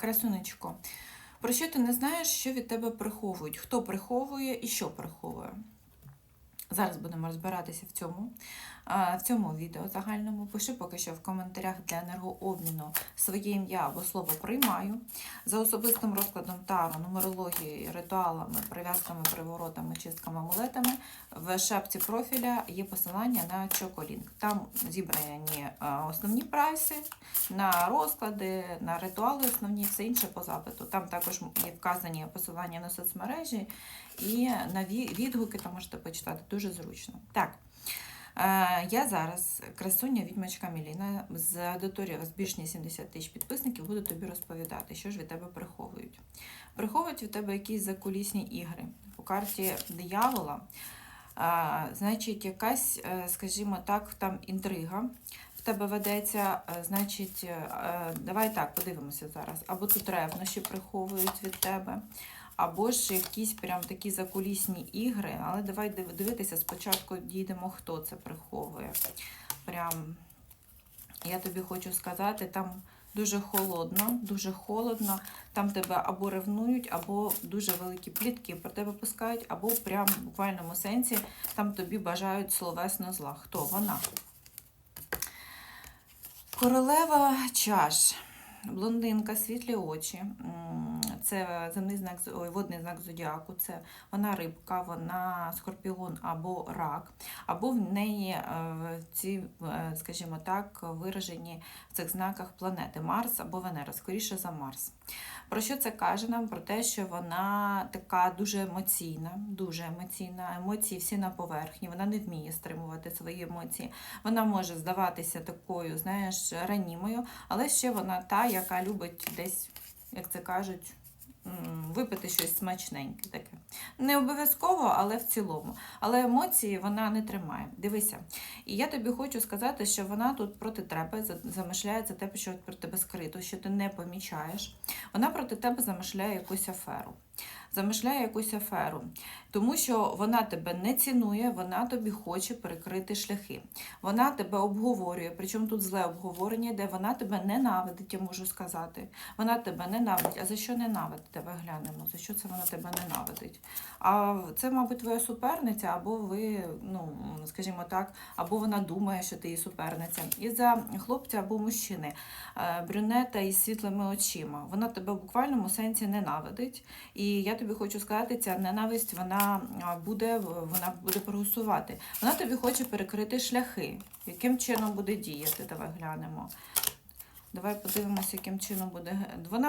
Красунечко, про що ти не знаєш, що від тебе приховують? Хто приховує і що приховує? Зараз будемо розбиратися в цьому, в цьому відео загальному. Пиши поки що в коментарях для енергообміну своє ім'я або слово приймаю. За особистим розкладом тару, нумерологією, ритуалами, прив'язками, приворотами, чистками, амулетами в шапці профіля є посилання на Чоколінк. Там зібрані основні прайси на розклади, на ритуали основні, все інше по запиту. Там також є вказані посилання на соцмережі і на відгуки, там можете почитати, дуже зручно. Так, е, я зараз, красуня відьмачка Міліна, з аудиторії у вас більш ніж 70 тисяч підписників, буду тобі розповідати, що ж від тебе приховують. Приховують від тебе якісь закулісні ігри. По карті диявола, е, значить, якась, е, скажімо так, там інтрига. В тебе ведеться, значить, давай так, подивимося зараз. Або тут ревнощі приховують від тебе, або ж якісь прям такі закулісні ігри. Але давай дивитися, спочатку дійдемо, хто це приховує. Прям, я тобі хочу сказати, там дуже холодно, дуже холодно. Там тебе або ревнують, або дуже великі плітки про тебе пускають, або прям в буквальному сенсі там тобі бажають словесно зла. Хто вона? Королева чаш. Блондинка, світлі очі. Це земний знак, ой, водний знак зодіаку. Це вона рибка, вона скорпіон або рак, або в неї е, ці, е, скажімо так, виражені в цих знаках планети Марс або Венера, скоріше за Марс. Про що це каже нам? Про те, що вона така дуже емоційна, дуже емоційна. Емоції всі на поверхні, вона не вміє стримувати свої емоції. Вона може здаватися такою, знаєш, ранімою, але ще вона та, яка любить десь, як це кажуть, випити щось смачненьке таке. Не обов'язково, але в цілому. Але емоції вона не тримає. Дивися. І я тобі хочу сказати, що вона тут проти тебе за- замишляє це те, що про тебе скрито, що ти не помічаєш. Вона проти тебе замишляє якусь аферу. Замишляє якусь аферу, тому що вона тебе не цінує, вона тобі хоче перекрити шляхи. Вона тебе обговорює, причому тут зле обговорення, де вона тебе ненавидить, я можу сказати. Вона тебе ненавидить. А за що ненавидить? Давай глянемо, за що це вона тебе ненавидить. А це, мабуть, твоя суперниця, або ви, ну, скажімо так, або вона думає, що ти її суперниця. І за хлопця або мужчини, е, брюнета із світлими очима. Вона тебе в буквальному сенсі ненавидить. І я тобі хочу сказати, ця ненависть вона буде, вона буде прогресувати. Вона тобі хоче перекрити шляхи. Яким чином буде діяти? Давай глянемо. Давай подивимося, яким чином буде. Вона